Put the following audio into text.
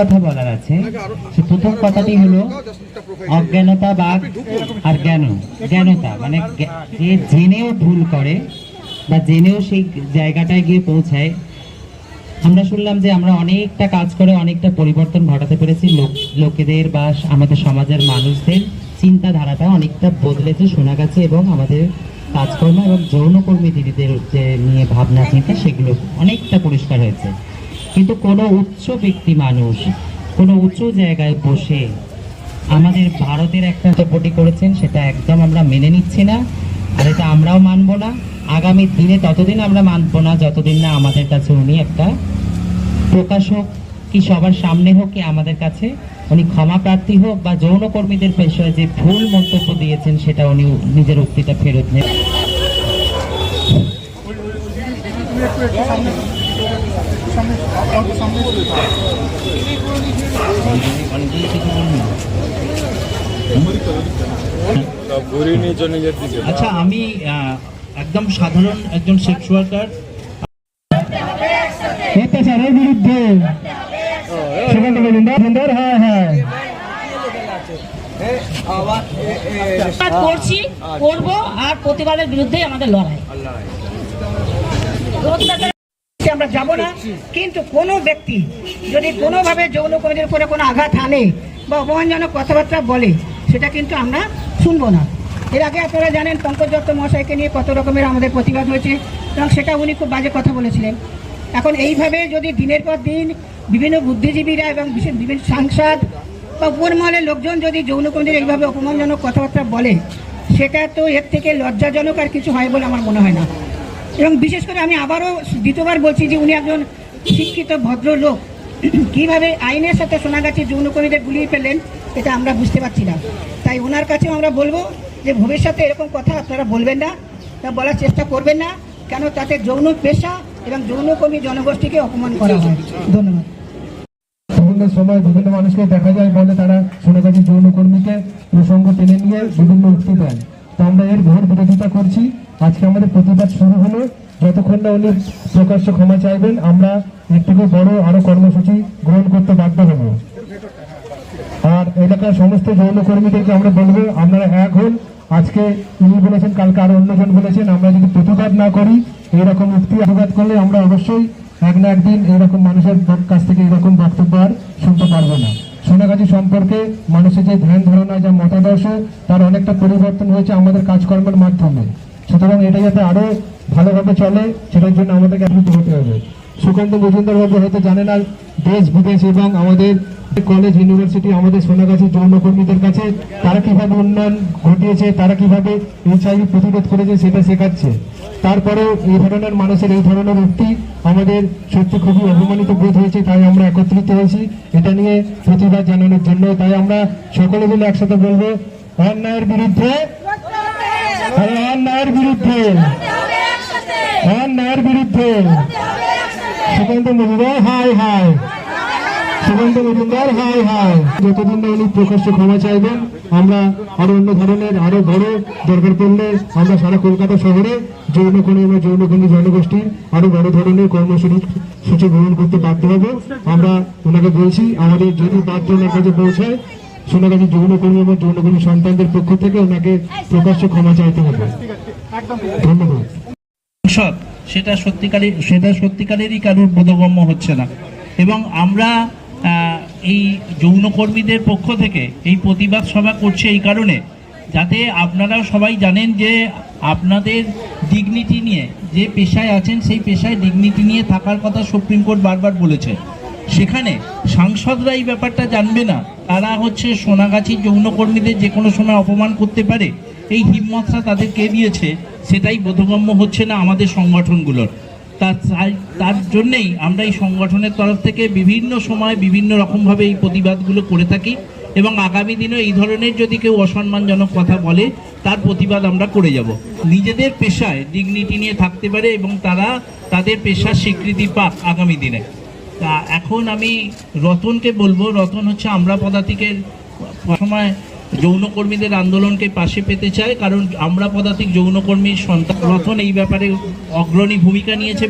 কথা বলার আছে। সে প্রথম কথাটি হলো, অজ্ঞানতা বা আর জ্ঞান, জ্ঞানতা। মানে যে জেনেও ভুল করে বা জেনেও সেই জায়গাটায় গিয়ে পৌঁছায়। আমরা শুনলাম যে আমরা অনেকটা কাজ করে অনেকটা পরিবর্তন ঘটাতে পেরেছি। লোক লোকেদের বা আমাদের সমাজের মানুষদের চিন্তাধারাটা অনেকটা বদলেছে শোনা গেছে এবং আমাদের কাজকর্ম এবং যৌনকর্মী দিদিদের যে নিয়ে ভাবনা চিন্তা সেগুলো অনেকটা পরিষ্কার হয়েছে। কিন্তু কোনো উচ্চ ব্যক্তি মানুষ, কোনো উঁচু জায়গায় বসে আমাদের ভারতের একটা তপটি করেছেন, সেটা একদম আমরা মেনে নিচ্ছি না, আর এটা আমরাও মানবো না। আগামী দিনে ততদিন আমরা মানবো না, যতদিন না আমাদের কাছে উনি একটা প্রকাশক কি সবার সামনে হোক, কি আমাদের কাছে। উনি ক্ষমা প্রার্থী হোক বা যৌনকর্মীদের বিষয়ে যে ভুল মন্তব্য দিয়েছেন, সেটা উনি নিজের উক্তিটা ফেরত নেন আচ্ছা আমি একদম সাধারণ একজন সেক্স ওয়ার্কার অত্যাচারের বিরুদ্ধে। হ্যাঁ হ্যাঁ। করছি করব আর প্রতিবাদের বিরুদ্ধেই আমাদের লড়াই। আমরা যাব না। কিন্তু কোনো ব্যক্তি যদি কোনোভাবে যৌন যৌনকর্মীদের উপরে কোনো আঘাত আনে বা অপমানজনক কথাবার্তা বলে, সেটা কিন্তু আমরা শুনব না। এর আগে আপনারা জানেন পঙ্কজ দত্ত মহাশয়কে নিয়ে কত রকমের আমাদের প্রতিবাদ হয়েছে এবং সেটা উনি খুব বাজে কথা বলেছিলেন। এখন এইভাবে যদি দিনের পর দিন বিভিন্ন বুদ্ধিজীবীরা এবং বিশেষ বিভিন্ন সাংসদ বা উপর মহলের লোকজন যদি যৌনকর্মীদের এইভাবে অপমানজনক কথাবার্তা বলে, সেটা তো এর থেকে লজ্জাজনক আর কিছু হয় বলে আমার মনে হয় না। এবং বিশেষ করে আমি আবারও দ্বিতীয়বার বলছি যে উনি একজন শিক্ষিত ভদ্রলোক কীভাবে আইনের সাথে সোনাগাছি যৌনকর্মীদের গুলিয়ে ফেললেন, এটা আমরা বুঝতে পারছি না। তাই ওনার কাছেও আমরা বলব যে ভবিষ্যতে এরকম কথা আপনারা বলবেন না, তা বলার চেষ্টা করবেন না, কেন তাতে যৌন পেশা এবং যৌনকর্মী জনগোষ্ঠীকে অপমান করা হয়। ধন্যবাদ। সময় বিভিন্ন মানুষকে দেখা যায় বলে তারা সোনাগাছি যৌনকর্মীকে প্রসঙ্গ টেনে নিয়ে বিভিন্ন উক্তি দেন। তো আমরা এর ঘোর বিরোধিতা করছি। আজকে আমাদের প্রতিবাদ শুরু হলো। যতক্ষণ না উনি প্রকাশ্য ক্ষমা চাইবেন, আমরা এর থেকে বড় আরও কর্মসূচি গ্রহণ করতে বাধ্য হব। আর এলাকার সমস্ত যৌনকর্মীদেরকে আমরা বলব, আপনারা এক হন। আজকে উনি বলেছেন, কালকে আরও অন্যজন বলেছেন, আমরা যদি প্রতিবাদ না করি, এইরকম উক্তি আঘাত করলে আমরা অবশ্যই এক না একদিন এইরকম মানুষের কাছ থেকে এরকম বক্তব্য আর শুনতে পারব না। সোনাগাছি সম্পর্কে মানুষের যে ধ্যান ধারণা, যা মতাদর্শ, তার অনেকটা পরিবর্তন হয়েছে আমাদের কাজকর্মের মাধ্যমে। সুতরাং এটা যাতে আরও ভালোভাবে চলে, সেটার জন্য আমাদেরকে একত্রিত হতে হবে। সুকান্ত মজুমদার বাবু হয়তো জানে না, দেশ, বিদেশ এবং আমাদের কলেজ ইউনিভার্সিটি আমাদের সোনাগাছি যৌনকর্মীদের কাছে তারা কীভাবে উন্নয়ন ঘটিয়েছে, তারা কীভাবে এইচআইভি প্রতিরোধ করেছে সেটা শেখাচ্ছে। তারপরেও এই ধরনের মানুষের, এই ধরনের উক্তি আমাদের সত্যি খুবই অপমানিত বোধ হয়েছে, তাই আমরা একত্রিত হয়েছি। এটা নিয়ে প্রতিবাদ জানানোর জন্য, তাই আমরা সকলে মিলে একসাথে বলব, অন্যায়ের বিরুদ্ধে অন্যায়ের বিরুদ্ধে। অন্যায়ের বিরুদ্ধে। সুকান্ত মজুমদার, হাই হাই। সুকান্ত মজুমদার, হাই হাই। যতদিন না উনি প্রকাশ্য ক্ষমা চাইবেন, আমরা আরও অন্য ধরনের, আরও বড় দরকার পড়লে আমরা সারা কলকাতা শহরে যৌনকর্মী এবং যৌনকর্মী জনগোষ্ঠীর আরও বড় ধরনের কর্মসূচি সূচি গ্রহণ করতে বাধ্য হব। আমরা ওনাকে বলছি, আমাদের যদি বাধ্য ওনার কাছে পৌঁছায় সোনাগাছি যৌনকর্মী এবং যৌনকর্মী সন্তানদের পক্ষ থেকে ওনাকে প্রকাশ্য ক্ষমা চাইতে হবে। ধন্যবাদ। সেটা সত্যিকারের সেটা সত্যিকারেরই কারোর বোধগম্য হচ্ছে না। এবং আমরা এই যৌনকর্মীদের পক্ষ থেকে এই প্রতিবাদ সভা করছে এই কারণে, যাতে আপনারাও সবাই জানেন যে আপনাদের ডিগনিটি নিয়ে যে পেশায় আছেন, সেই পেশায় ডিগনিটি নিয়ে থাকার কথা সুপ্রিম কোর্ট বারবার বলেছে। সেখানে সাংসদরা এই ব্যাপারটা জানবে না। তারা হচ্ছে সোনাগাছি যৌনকর্মীদের যে কোনো সময় অপমান করতে পারে, এই হিম্মতটা তাদের কে দিয়েছে সেটাই বোধগম্য হচ্ছে না আমাদের সংগঠনগুলোর। তার তার জন্যেই আমরা এই সংগঠনের তরফ থেকে বিভিন্ন সময় বিভিন্ন রকমভাবে এই প্রতিবাদগুলো করে থাকি এবং আগামী দিনে এই ধরনের যদি কেউ অসম্মানজনক কথা বলে, তার প্রতিবাদ আমরা করে যাব। নিজেদের পেশায় ডিগনিটি নিয়ে থাকতে পারে এবং তারা তাদের পেশার স্বীকৃতি পাক আগামী দিনে। তা এখন আমি রতনকে বলব, রতন হচ্ছে আমরা পদাতিকের সময় যৌনকর্মীদের আন্দোলনকে পাশে পেতে চায় কারণ আমরা পদাতিক যৌনকর্মীর সন্তান। রতন এই ব্যাপারে অগ্রণী ভূমিকা নিয়েছে।